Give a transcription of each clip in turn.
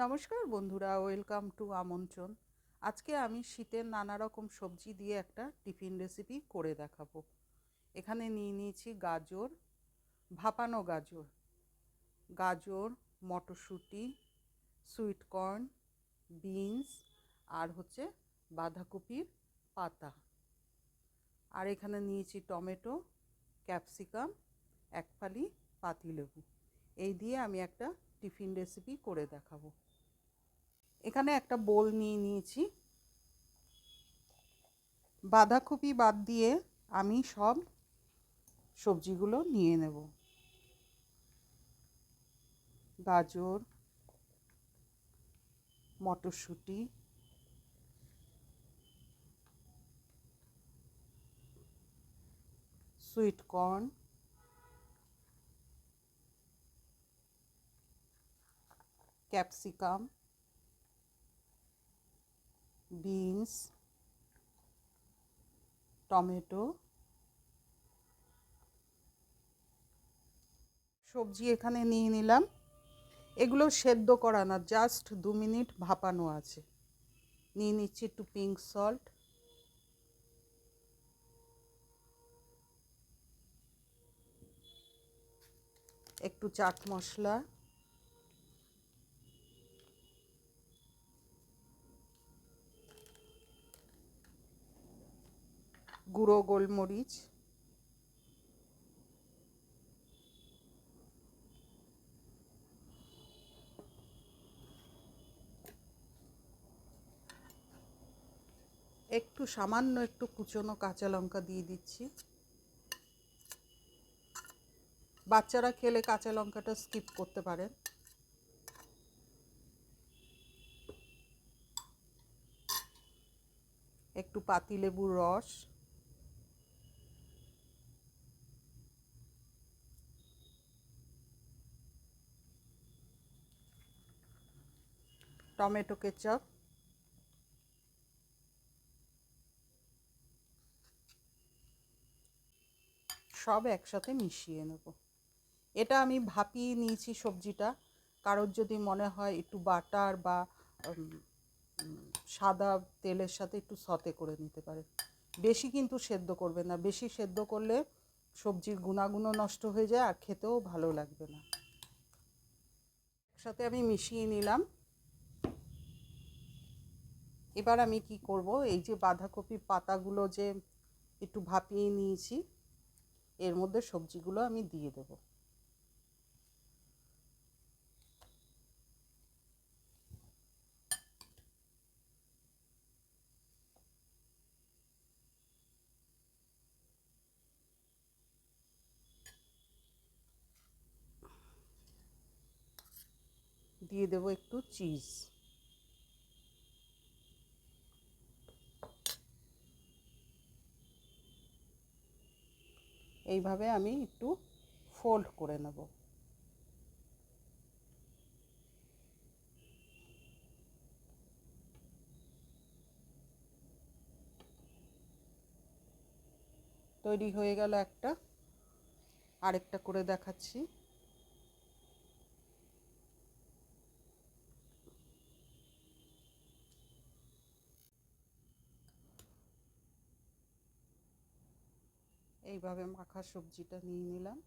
নমস্কার বন্ধুরা, welcome to আমন্ত্রণ। আজকে আমি শীতের নানা রকম সবজি দিয়ে একটা টিফিন রেসিপি করে দেখাবো। এখানে নিয়ে নিয়েছি গাজর, ভাপানো গাজর গাজর, মটরশুঁটি, সুইট কর্ন, বিনস, আর হচ্ছে বাঁধাকপির পাতা। আর এখানে নিয়েছি টমেটো, ক্যাপসিকাম, এক ফালি পাতিলেবু। এই দিয়ে আমি একটা টিফিন রেসিপি করে দেখাবো। এখানে একটা বোল নিয়ে নিয়েছি। বাঁধাকপি বাদ দিয়ে আমি সব সবজিগুলো নিয়ে নেব। গাজর, মটরশুঁটি, sweet corn, capsicum beans, tomato, সবজি এখানে নিয়ে নিলাম। এগুলো সেদ্ধ করা না, জাস্ট দু মিনিট ভাপানো আছে। নিয়ে নিচ্ছি একটু পিঙ্ক সল্ট। একটু চাট মশলা। গুঁড়ো গোলমরিচ। একটু সামান্য একটু কুচনো কাঁচা লঙ্কা দিয়ে দিচ্ছি। বাচ্চারা খেলে কাঁচা লঙ্কাটা স্কিপ করতে পারেন। একটু পাতিলেবুর রস। Tomato ketchup. সব একসাথে মিশিয়ে নেব। এটা আমি ভাপিয়ে নিয়েছি সবজিটা। কারোর যদি মনে হয় একটু বাটার বা সাদা তেলের সাথে একটু সতে করে নিতে পারে। বেশি কিন্তু সেদ্ধ করবে না। বেশি সেদ্ধ করলে সবজির গুণাগুণও নষ্ট হয়ে যায় আর খেতেও ভালো লাগবে না। একসাথে আমি মিশিয়ে নিলাম। এবার আমি কি করব? এই যে বাঁধাকপি পাতাগুলো যে একটু ভাপিয়ে নিয়েছি, এর মধ্যে সবজিগুলো আমি দিয়ে দেবো। দিয়ে দেবো একটু চিজ। এইভাবে আমি একটু ফোল্ড করে নেব। তৈরি হয়ে গেল একটা। আরেকটা করে দেখাচ্ছি। এইভাবে মাখা সবজিটা নিয়ে নিলাম।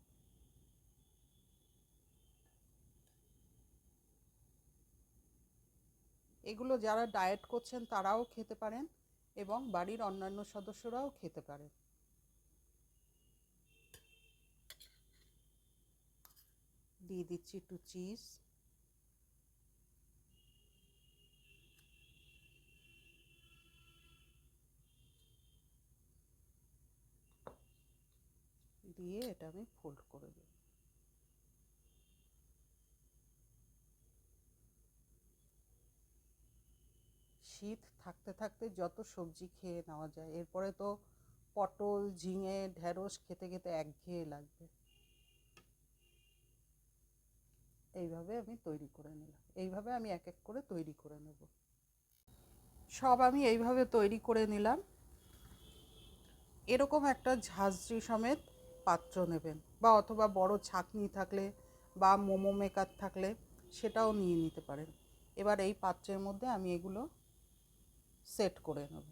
এগুলো যারা ডায়েট করছেন তারাও খেতে পারেন এবং বাড়ির অন্যান্য সদস্যরাও খেতে পারেন। দিয়ে দিচ্ছি একটু চিজ। দিয়ে এটা আমি ফোল্ড করে দেব। শীত থাকতে থাকতে যত সবজি খেয়ে নেওয়া যায়, এরপরে তো পটল, ঝিঙে, ঢেঁড়স খেতে খেতে একঘেয়ে লাগবে। এইভাবে আমি তৈরি করে নিলাম। এইভাবে আমি এক এক করে তৈরি করে নেব। সব আমি এইভাবে তৈরি করে নিলাম। এরকম একটা ঝাঁঝরি সমেত পাত্র নেবেন বা অথবা বড় ছাঁকনি থাকলে বা মোমো মেকার থাকলে সেটাও নিয়ে নিতে পারেন। এবার এই পাত্রের মধ্যে আমি এগুলো সেট করে নেব।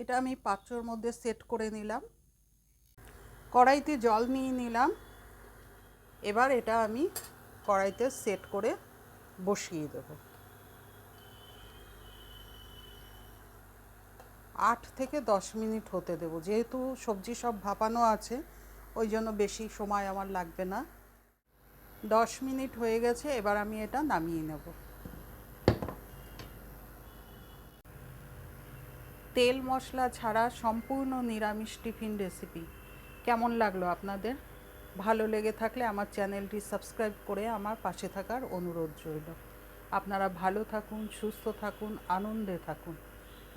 এটা আমি পাত্রর মধ্যে সেট করে নিলাম। কড়াইতে জল নিয়ে নিলাম। এবার এটা আমি কড়াইতে সেট করে বসিয়ে দেব। আট থেকে দশ মিনিট হতে দেব। যেহেতু সবজি সব ভাপানো আছে, ওই জন্য বেশি সময় আমার লাগবে না। দশ মিনিট হয়ে গেছে, এবার আমি এটা নামিয়ে নেব। তেল মশলা ছাড়া সম্পূর্ণ নিরামিষ টিফিন রেসিপি কেমন লাগল আপনাদের? ভালো লেগে থাকলে আমার চ্যানেলটি সাবস্ক্রাইব করে আমার পাশে থাকার অনুরোধ রইল। আপনারা ভালো থাকুন, সুস্থ থাকুন, আনন্দে থাকুন।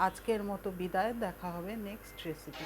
আজকের মতো বিদায়, দেখা হবে নেক্সট রেসিপি